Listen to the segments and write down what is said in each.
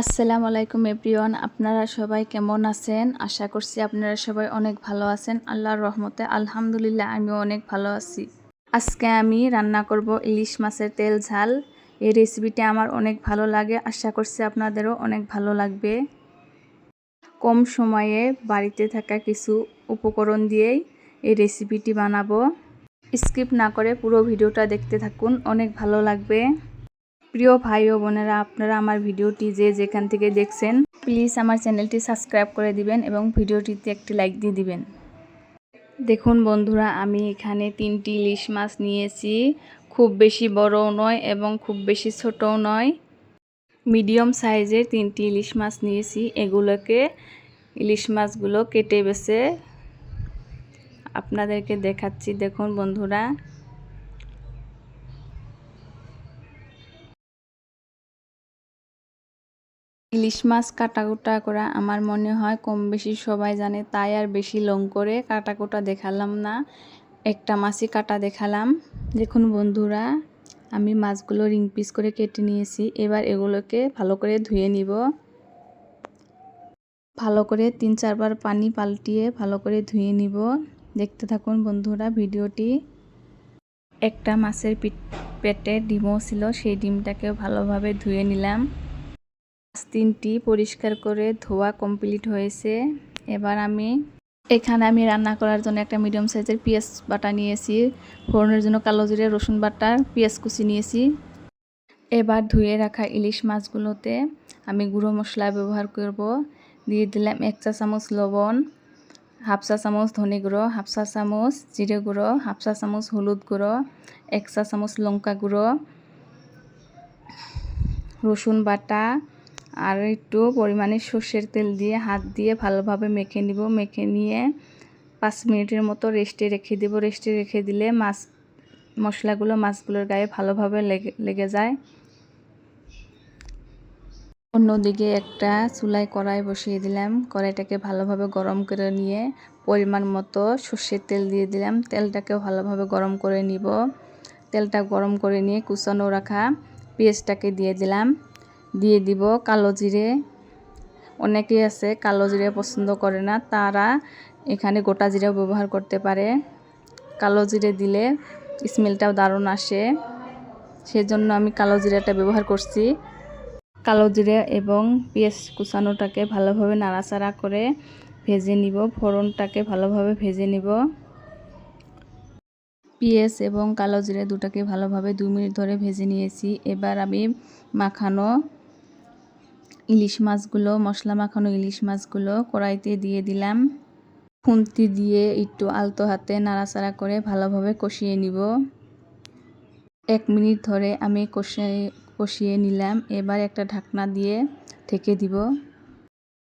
আসসালামু আলাইকুম এভরিওয়ান, আপনারা সবাই কেমন আছেন? আশা করছি আপনারা সবাই অনেক ভালো আছেন। আল্লাহর রহমতে আলহামদুলিল্লাহ, আমিও অনেক ভালো আছি। আজকে আমি রান্না করব ইলিশ মাছের তেল ঝাল। এই রেসিপিটা আমার অনেক ভালো লাগে, আশা করছি আপনাদেরও অনেক ভালো লাগবে। কম সময়ে বাড়িতে থাকা কিছু উপকরণ দিয়েই এই রেসিপিটি বানাবো। স্কিপ না করে পুরো ভিডিওটা দেখতে থাকুন, অনেক ভালো লাগবে। প্রিয় ভাই ও বোনেরা, আপনারা আমার ভিডিওটি যে যেখান থেকে দেখছেন প্লিজ আমার চ্যানেলটি সাবস্ক্রাইব করে দিবেন এবং ভিডিওটিতে একটি লাইক দিয়ে দিবেন। দেখুন বন্ধুরা, আমি এখানে তিনটি ইলিশ মাছ নিয়েছি। খুব বেশি বড়ও নয় এবং খুব বেশি ছোটও নয়। মিডিয়াম সাইজের তিনটি ইলিশ মাছ নিয়েছি। এগুলোকে ইলিশ মাছগুলো কেটে বেছে আপনাদেরকে দেখাচ্ছি। দেখুন বন্ধুরা ইলিশ মাছ কাটাকুটা করা আমার মনে হয় কম বেশি সবাই জানে, তাই আর বেশি লং করে কাটাকুটা দেখালাম না। একটা মাছই কাটা দেখালাম। দেখুন বন্ধুরা, আমি মাছগুলো রিং পিস করে কেটে নিয়েছি, এবার এগুলোকে ভালো করে ধুয়ে নিব। ভালো করে তিন চারবার পানি পাল্টিয়ে ভালো করে ধুয়ে নিব। দেখতে থাকুন বন্ধুরা ভিডিওটি। একটা মাছের পেটে ডিমও ছিল, সেই ডিমটাকেও ভালোভাবে ধুয়ে নিলাম। তিনটি পরিষ্কার করে ধোয়া কমপ্লিট হয়েছে। এবার আমি এখানে আমি রান্না করার জন্য একটা মিডিয়াম সাইজের পেঁয়াজ বাটা নিয়েছি। ফোড়নের জন্য কালো জিরে, রসুন বাটা, পেঁয়াজ কুচি নিয়েছি। এবার ধুয়ে রাখা ইলিশ মাছগুলোতে আমি গুঁড়ো মশলা ব্যবহার করব। দিয়ে দিলাম এক চা চামচ লবণ, হাফ চা চামচ ধনে গুঁড়ো, হাফ চা চামচ জিরে গুঁড়ো, হাফ চা চামচ হলুদ গুঁড়ো, এক চা চামচ লঙ্কা গুঁড়ো, রসুন বাটা আর একটু পরিমাণে সর্ষের তেল দিয়ে হাত দিয়ে ভালোভাবে মেখে নিব। মেখে নিয়ে পাঁচ মিনিটের মতো রেস্টে রেখে দেব। রেস্টে রেখে দিলে মাছ, মশলাগুলো মাছগুলোর গায়ে ভালোভাবে লেগে লেগে যায়। অন্যদিকে একটা চুলায় কড়াই বসিয়ে দিলাম। কড়াইটাকে ভালোভাবে গরম করে নিয়ে পরিমাণ মতো সর্ষের তেল দিয়ে দিলাম। তেলটাকে ভালোভাবে গরম করে নিব। তেলটা গরম করে নিয়ে কুচানো রাখা পেঁয়াজটাকে দিয়ে দিলাম। দিয়ে দিব কালো জিরে। অনেকেই আছে কালো জিরে পছন্দ করে না, তারা এখানে গোটা জিরেও ব্যবহার করতে পারে। কালো জিরে দিলে স্মেলটাও দারুণ আসে, সেজন্য আমি কালো জিরাটা ব্যবহার করছি। কালো জিরে এবং পেঁয়াজ কুচানোটাকে ভালোভাবে নাড়াচাড়া করে ভেজে নিব, ফোড়নটাকে ভালোভাবে ভেজে নিব। পেঁয়াজ এবং কালো জিরে দুটাকে ভালোভাবে দু মিনিট ধরে ভেজে নিয়েছি। এবার আমি মাখানো ইলিশ মাছগুলো, মশলা মাখানো ইলিশ মাছগুলো কড়াইতে দিয়ে দিলাম। খুন্তি দিয়ে একটু আলতো হাতে নাড়াচাড়া করে ভালোভাবে কষিয়ে নিব। এক মিনিট ধরে আমি কষিয়ে কষিয়ে নিলাম। এবার একটা ঢাকনা দিয়ে ঢেকে দিব।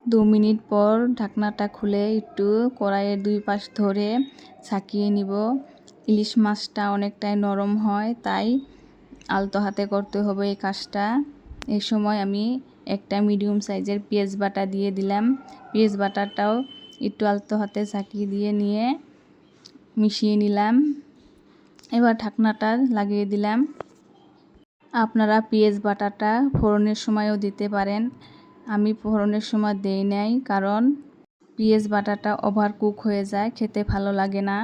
দু মিনিট পর ঢাকনাটা খুলে একটু কড়াইয়ের দুই পাশ ধরে ছাকিয়ে নিব। ইলিশ মাছটা অনেকটাই নরম হয়, তাই আলতো হাতে করতে হবে এই কাজটা। এই সময় আমি একটা মিডিয়াম সাইজের পেঁয়াজ বাটা দিয়ে দিলাম। পেঁয়াজ বাটাটাও একটু আলতো হাতে ঝাঁকিয়ে দিয়ে নিয়ে মিশিয়ে নিলাম। এবার ঢাকনাটা লাগিয়ে দিলাম। আপনারা পেঁয়াজ বাটাটা ফোড়নের সময়ও দিতে পারেন। আমি ফোড়নের সময় দেই নাই কারণ পেঁয়াজ বাটাটা ওভার কুক হয়ে যায়, খেতে ভালো লাগে না।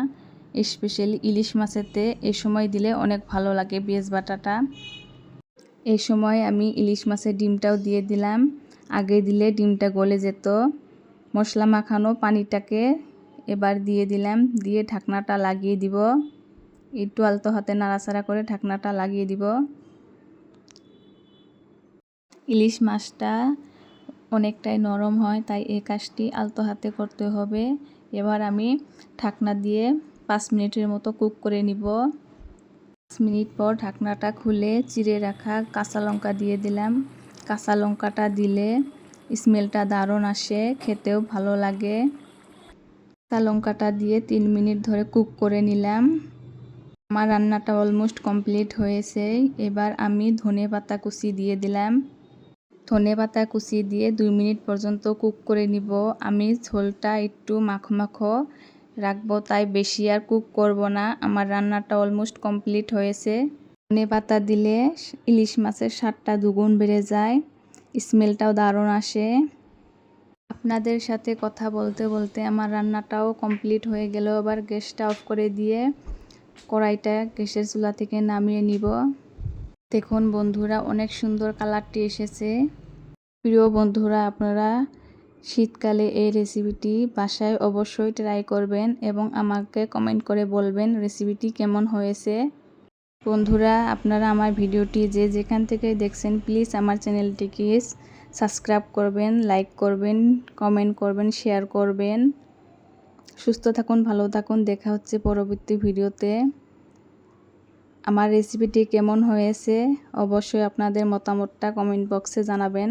স্পেশালি ইলিশ মাছেতে এই সময় দিলে অনেক ভালো লাগে পেঁয়াজ বাটাটা। এই সময় আমি ইলিশ মাছের ডিমটাও দিয়ে দিলাম। আগে দিলে ডিমটা গলে যেত। মশলা মাখানো পানিটাকে এবার দিয়ে দিলাম। দিয়ে ঢাকনাটা লাগিয়ে দিব। একটু আলতো হাতে নাড়াচাড়া করে ঢাকনাটা লাগিয়ে দিব। ইলিশ মাছটা অনেকটাই নরম হয়, তাই এই কাজটি আলতো হাতে করতে হবে। এবার আমি ঢাকনা দিয়ে পাঁচ মিনিটের মতো কুক করে নিব। মিনিট পর ঢাকনাটা খুলে চিড়ে রাখা কাঁচা লঙ্কা দিয়ে দিলাম। কাঁচা লঙ্কাটা দিলে স্মেলটা দারুণ আসে, খেতেও ভালো লাগে। কাঁচা লঙ্কাটা দিয়ে তিন মিনিট ধরে কুক করে নিলাম। আমার রান্নাটা অলমোস্ট কমপ্লিট হয়েছে। এবার আমি ধনে পাতা কুচি দিয়ে দিলাম। ধনে পাতা কুচি দিয়ে দুই মিনিট পর্যন্ত কুক করে নিব। আমি ঝোলটা একটু মাখো মাখো রাখব, তাই বেশি আর কুক করব না। আমার রান্নাটা অলমোস্ট কমপ্লিট হয়েছে। ধনে পাতা দিলে ইলিশ মাছের স্বাদটা দুগুণ বেড়ে যায়। স্মেলটাও দারুণ আসে। আপনাদের সাথে কথা বলতে বলতে আমার রান্নাটাও কমপ্লিট হয়ে গেল। আবার গ্যাসটা অফ করে দিয়ে কড়াইটা গ্যাসের চুলা থেকে নামিয়ে নিব। দেখুন বন্ধুরা, অনেক সুন্দর কালারটি এসেছে। প্রিয় বন্ধুরা, আপনারা শীতকালে এই রেসিপিটি বাসায় অবশ্যই ট্রাই করবেন এবং আমাকে কমেন্ট করে বলবেন রেসিপিটি কেমন হয়েছে। বন্ধুরা, আপনারা আমার ভিডিওটি যে যেখান থেকে দেখছেন, প্লিজ আমার চ্যানেলটিকে সাবস্ক্রাইব করবেন, লাইক করবেন, কমেন্ট করবেন, শেয়ার করবেন। সুস্থ থাকুন, ভালো থাকুন, দেখা হচ্ছে পরবর্তী ভিডিওতে। আমার রেসিপিটি কেমন হয়েছে, অবশ্যই আপনাদের মতামতটা কমেন্ট বক্সে জানাবেন।